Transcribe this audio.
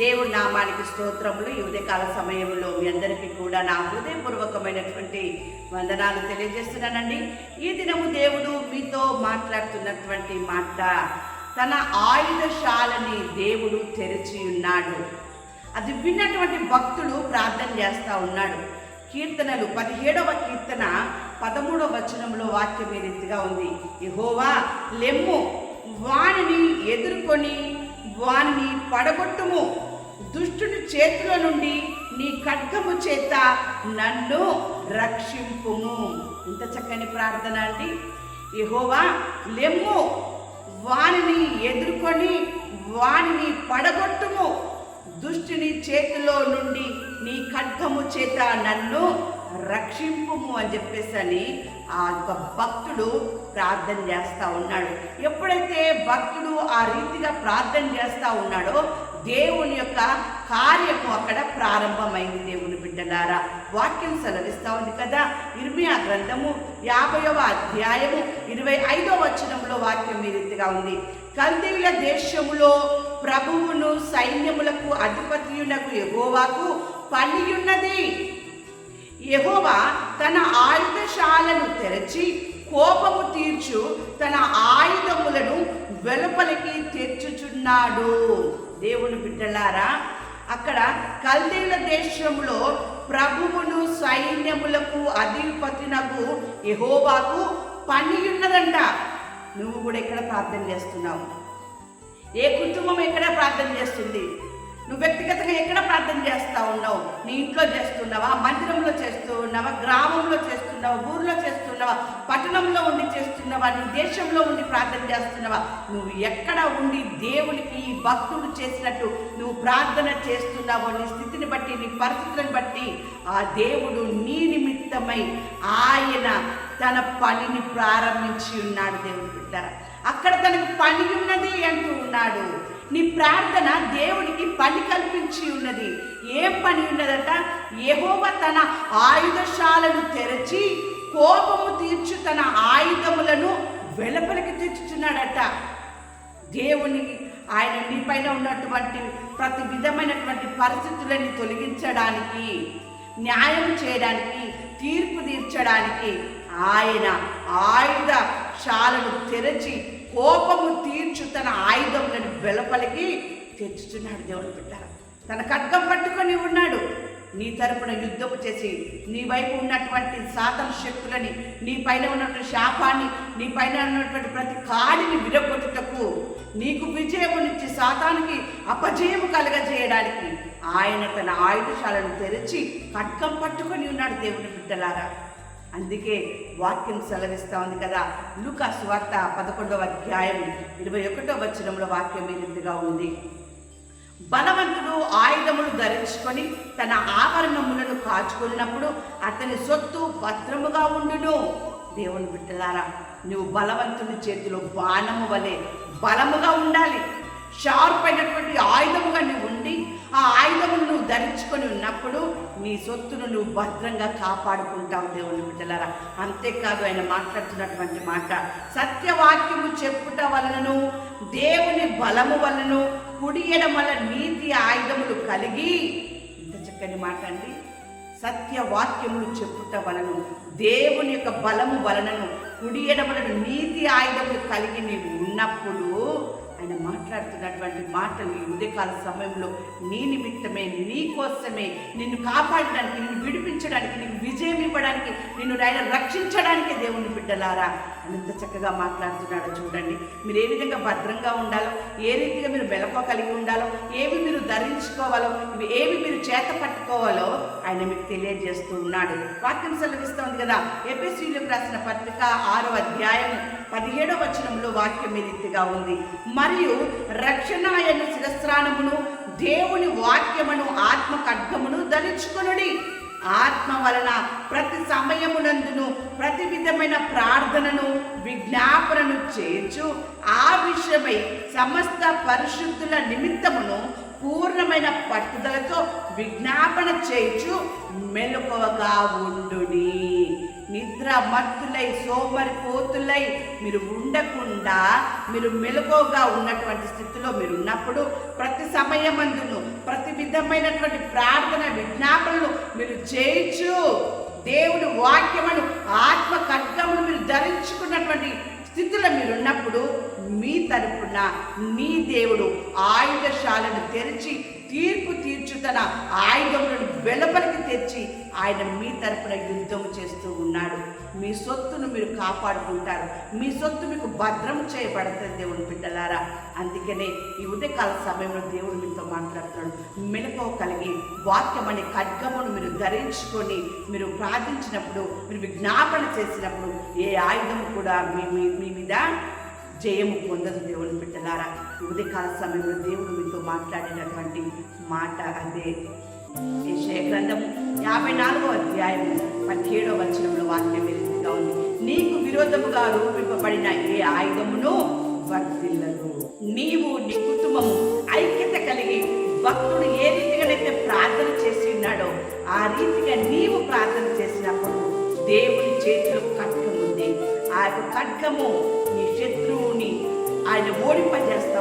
దేవుడి నామానికి స్తోత్రములు. ఈ ఉదయకాల సమయంలో మీ అందరికీ కూడా నా హృదయపూర్వకమైనటువంటి వందనాలు తెలియజేస్తున్నానండి. ఈ దినము దేవుడు మీతో మాట్లాడుతున్నటువంటి మాట తన ఆయుధశాలని దేవుడు తెరిచి ఉన్నాడు. అది విన్నటువంటి భక్తుడు ప్రార్థన చేస్తా ఉన్నాడు. కీర్తనలు పదిహేడవ కీర్తన పదమూడవ వచనంలో వాక్యం ఈ రీతిగా ఉంది. యెహోవా లెమ్ము వాణిని ఎదుర్కొని వాని పడగొట్టుము. దుష్టుని చేతుల నుండి నీ ఖడ్గము చేత నన్ను రక్షింపుము. ఇంత చక్కని ప్రార్థన అండి. యెహోవా లెమ్ము. వానిని ఎదుర్కొని వానిని పడగొట్టుము. దుష్టుని చేతిలో నుండి నీ ఖడ్గము చేత నన్ను రక్షింపుము అని చెప్పేసి అని ఆ యొక్క భక్తుడు ప్రార్థన చేస్తూ ఉన్నాడు. ఎప్పుడైతే భక్తుడు ఆ రీతిగా ప్రార్థన చేస్తూ ఉన్నాడో దేవుని యొక్క కార్యము అక్కడ ప్రారంభమైంది దేవుని బిడ్డలారా. వాక్యం సెలవిస్తూ ఉంది కదా. ఇర్మియా గ్రంథము యాభైవ అధ్యాయము ఇరవై ఐదవ వచనంలో వాక్యం ఈ రీతిగా ఉంది. కల్దీల దేశములో ప్రభువును సైన్యములకు అధిపతియునకు ఎగోవాకు పనియున్నది. ఎహోవా తన ఆయుధశాలను తెరచి కోపము తీర్చు తన ఆయుధములను వెలుపలికి తెచ్చుచున్నాడు. దేవుని బిడ్డలారా అక్కడ కల్దీల దేశంలో ప్రభువును సైన్యములకు అధిపతినకు ఎహోబాకు పని ఉన్నదంట నువ్వు కూడా ఇక్కడ ప్రార్థన చేస్తున్నావు. ఏ కుటుంబం ఎక్కడ ప్రార్థన చేస్తుంది? నువ్వు వ్యక్తిగతంగా ఎక్కడ ప్రార్థన చేస్తా ఉన్నావు? నీ ఇంట్లో చేస్తున్నావా? మందిరంలో చేస్తూ ఉన్నావా గ్రామంలో చేస్తున్నావా? ఊర్లో చేస్తున్నావా? పట్టణంలో ఉండి చేస్తున్నావా? నీ దేశంలో ఉండి ప్రార్థన చేస్తున్నావా? నువ్వు ఎక్కడ ఉండి దేవునికి ఈ భక్తుడు చేసినట్టు నువ్వు ప్రార్థన చేస్తున్నావో నీ స్థితిని బట్టి నీ పరిస్థితులను బట్టి ఆ దేవుడు నీ నిమిత్తమై ఆయన తన పనిని ప్రారంభించి ఉన్నాడు దేవుడు బిడ్డ. అక్కడ తనకు పని ఉన్నది ప్రార్థన దేవునికి పని కల్పించి ఉన్నది. ఏం పని ఉన్నదట? ఏహోవ తన ఆయుధశాలను తెరచి కోపము తీర్చు తన ఆయుధములను వెలుపలికి తెచ్చుచున్నాడట. దేవుని ఆయన నీ పైన ఉన్నటువంటి ప్రతి విధమైనటువంటి పరిస్థితులని తొలగించడానికి న్యాయం చేయడానికి తీర్పు తీర్చడానికి ఆయన ఆయుధ శాలను తెరచి కోపము తీర్చు తన ఆయుధములను వెలపలికి తెచ్చుచున్నాడు దేవుని బిడ్డ తన ఖడ్గం పట్టుకొని ఉన్నాడు. నీ తరపున యుద్ధము చేసి నీ వైపు ఉన్నటువంటి సాధన శక్తులని నీ పైన ఉన్నటువంటి శాపాన్ని నీ పైన ఉన్నటువంటి ప్రతి కాడిని విడగొట్టుటకు నీకు విజయమునిచ్చి సాతానికి అపజయము కలగజేయడానికి ఆయన తన ఆయుధశాలను తెరిచి ఖడ్గం పట్టుకొని ఉన్నాడు దేవుని బిడ్డలారా. అందుకే వాక్యం సెలవిస్తూ ఉంది కదా. లూకా సువార్త పదకొండవ అధ్యాయం ఇరవై ఒకటో వచనంలో వాక్యం ఈ రీతిగా ఉంది. బలవంతుడు ఆయుధములు ధరించుకొని తన ఆభరణములను కాచుకున్నప్పుడు అతని సొత్తు భద్రముగా ఉండును. దేవుని బిడ్డలారా నువ్వు బలవంతుని చేతిలో బాణము వలె బలముగా ఉండాలి. షార్ప్ అయినటువంటి ఆయుధముగా నువ్వు ఉండి ఆ ఆయుధమును నువ్వు ధరించుకొని ఉన్నప్పుడు నీ సొత్తును నువ్వు భద్రంగా కాపాడుకుంటావు దేవుని బిడ్డలారా. అంతేకాదు ఆయన మాట్లాడుతున్నటువంటి మాట సత్యవాక్యము చెప్పుట వలనను దేవుని బలము వలనను కుడియడం వల్ల నీతి ఆయుధములు కలిగి ఇంత చక్కని మాట అండి. సత్యవాక్యములు చెప్పుట వలను దేవుని యొక్క బలము వలనను కుడియడం వలన నీతి ఆయుధములు కలిగి నీవు ఉన్నప్పుడు ఆయన మాట్లాడుతున్నటువంటి మాటలు ఈ ఉదయకాల సమయంలో నీ నిమిత్తమే నీ కోసమే. నిన్ను కాపాడడానికి నిన్ను విడిపించడానికి నీకు విజయం ఇవ్వడానికి నిన్ను ఆయన రక్షించడానికి దేవుని బిడ్డలారా. ఎంత చక్కగా మాట్లాడుతున్నాడో చూడండి. మీరు ఏ విధంగా భద్రంగా ఉండాలో ఏ రీతిగా మీరు మెలకువ కలిగి ఉండాలో ఏవి మీరు ధరించుకోవాలో ఇవి ఏవి మీరు చేత పట్టుకోవాలో ఆయన మీకు తెలియజేస్తూ ఉన్నాడు. వాక్యం సెలవిస్తోంది కదా. ఎపిసీలకు రాసిన పత్రిక ఆరో అధ్యాయం పదిహేడో వచనంలో వాక్యం ఈ రీతిగా ఉంది. మరియు రక్షణ అయిన శిరస్త్రానమును దేవుని వాక్యమును ఆత్మ ఖడ్గమును ధరించుకొనుడి. ఆత్మ వలన ప్రతి సమయమునందును ప్రతి విధమైన ప్రార్థనను విజ్ఞాపనను చేర్చు. ఆ విషయమై సమస్త పరిశుద్ధుల నిమిత్తమును పూర్ణమైన పట్టుదలతో విజ్ఞాపన చేయొచ్చు మెలకువగా ఉండుని నిద్ర మత్తులై సోమరిపోతులై మీరు ఉండకుండా మీరు మెలకువగా ఉన్నటువంటి స్థితిలో మీరు ఉన్నప్పుడు ప్రతి సమయమందును ప్రతి విధమైనటువంటి ప్రార్థన విజ్ఞాపనలు మీరు చేయొచ్చు దేవుని వాక్యమును ఆత్మ ఖడ్గమును మీరు ధరించుకున్నటువంటి స్థితిలో మీరున్నప్పుడు మీ తరపున మీ దేవుడు ఆయుధశాలను తెరిచి తీర్పు తీర్చు తన ఆయుధములను వెలుపలికి తెచ్చి ఆయన మీ తరపున యుద్ధం చేస్తూ ఉన్నాడు. మీ సొత్తును మీరు కాపాడుకుంటారు. మీ సొత్తు మీకు భద్రం చేయబడుతుంది దేవుని బిడ్డలారా. అందుకనే ఈ ఉదయకాల సమయంలో దేవుడు మీతో మాట్లాడుతున్నాడు. మెలకువ కలిగి వాక్యం అనే ఖడ్గమును మీరు ధరించుకొని మీరు ప్రార్థించినప్పుడు మీరు విజ్ఞాపన చేసినప్పుడు ఏ ఆయుధం కూడా మీ మీ- మీ మీద జయము పొందదు దేవుని బిడ్డలారా. ఉదయకాల సమయంలో దేవుడు మీతో మాట్లాడినటువంటి మాట అదే. విషయ గ్రంథము యాభై నాలుగో అధ్యాయం పదిహేడో వచనంలో వాక్యం వెలుగుతా ఉంది. నీకు విరోధముగా రూపింపబడిన ఏ ఆయుధమును వర్తిల్లదు నీవు నీ కుటుంబము ఐక్యత కలిగి భక్తుడు ఏ రీతిగానైతే ప్రార్థన చేసి ఉన్నాడో ఆ రీతిగా నీవు ప్రార్థన చేసినప్పుడు దేవుని చేతిలో ఆ యొక్క ఖడ్గము నీ శత్రువుని ఆయన ఓడింపజేస్తూ